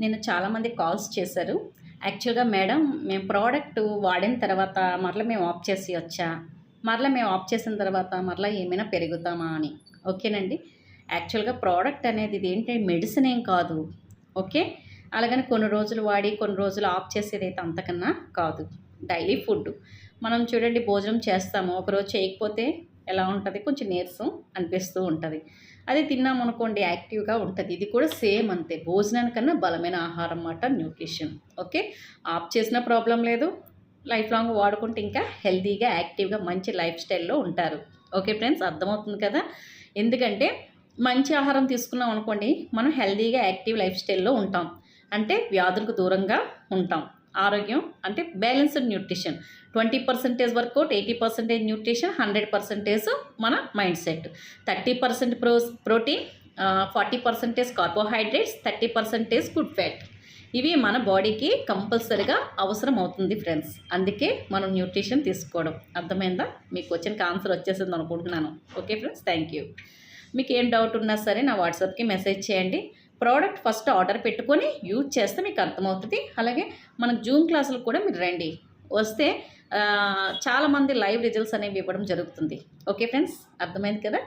నేను చాలామంది కాల్స్ చేశారు. యాక్చువల్గా మేడం మేము ప్రోడక్ట్ వాడిన తర్వాత మరలా మేము ఆఫ్ చేసి వచ్చా? మరలా మేము ఆఫ్ చేసిన తర్వాత మరలా ఏమైనా పెరుగుతామా అని. ఓకేనండి? యాక్చువల్గా ప్రోడక్ట్ అనేది ఇది ఏంటంటే మెడిసిన్ ఏం కాదు. ఓకే? అలాగని కొన్ని రోజులు వాడి కొన్ని రోజులు ఆఫ్ చేసేది అయితే అంతకన్నా కాదు. Daily food. మనం చూడండి భోజనం చేస్తాము. ఒకరోజు చేయకపోతే ఎలా ఉంటుంది? కొంచెం నీరసం అనిపిస్తూ ఉంటుంది. అది తిన్నాం అనుకోండి యాక్టివ్గా ఉంటుంది. ఇది కూడా సేమ్ అంతే. భోజనానికన్నా బలమైన ఆహారం అన్నమాట న్యూట్రిషన్. ఓకే? ఆఫ్ చేసిన ప్రాబ్లం లేదు. లైఫ్ లాంగ్ వాడుకుంటే ఇంకా హెల్తీగా యాక్టివ్గా మంచి లైఫ్ స్టైల్లో ఉంటారు. Okay friends? అర్థమవుతుంది కదా? ఎందుకంటే మంచి ఆహారం తీసుకున్నాం అనుకోండి మనం హెల్తీగా యాక్టివ్ లైఫ్ స్టైల్లో ఉంటాం. అంటే వ్యాధులకు దూరంగా ఉంటాం. ఆరోగ్యం అంటే balanced nutrition twenty percentage workout eighty percentage nutrition hundred percentage మన mind set thirty percent pro protein forty percentage carbohydrates thirty percentage good fat ఇవి మన బాడీకి కంపల్సరిగా అవసరం అవుతుంది ఫ్రెండ్స్ అందుకే మనం న్యూట్రిషన్ తీసుకోవడం. అర్థమైందా? మీకు వచ్చిన ఆన్సర్ వచ్చేసింది అనుకుంటున్నాను. ఓకే ఫ్రెండ్స్ థ్యాంక్ యూ మీకు ఏం డౌట్ ఉన్నా సరే నా వాట్సాప్కి మెసేజ్ చేయండి. ప్రోడక్ట్ ఫస్ట్ ఆర్డర్ పెట్టుకొని యూజ్ చేస్తే మీకు అర్థమవుతుంది. అలాగే మనకు జూమ్ క్లాసులు కూడా మీరు రండి. వస్తే చాలామంది లైవ్ రిజల్ట్స్ అనేవి ఇవ్వడం జరుగుతుంది. ఓకే ఫ్రెండ్స్ అర్థమైంది కదా?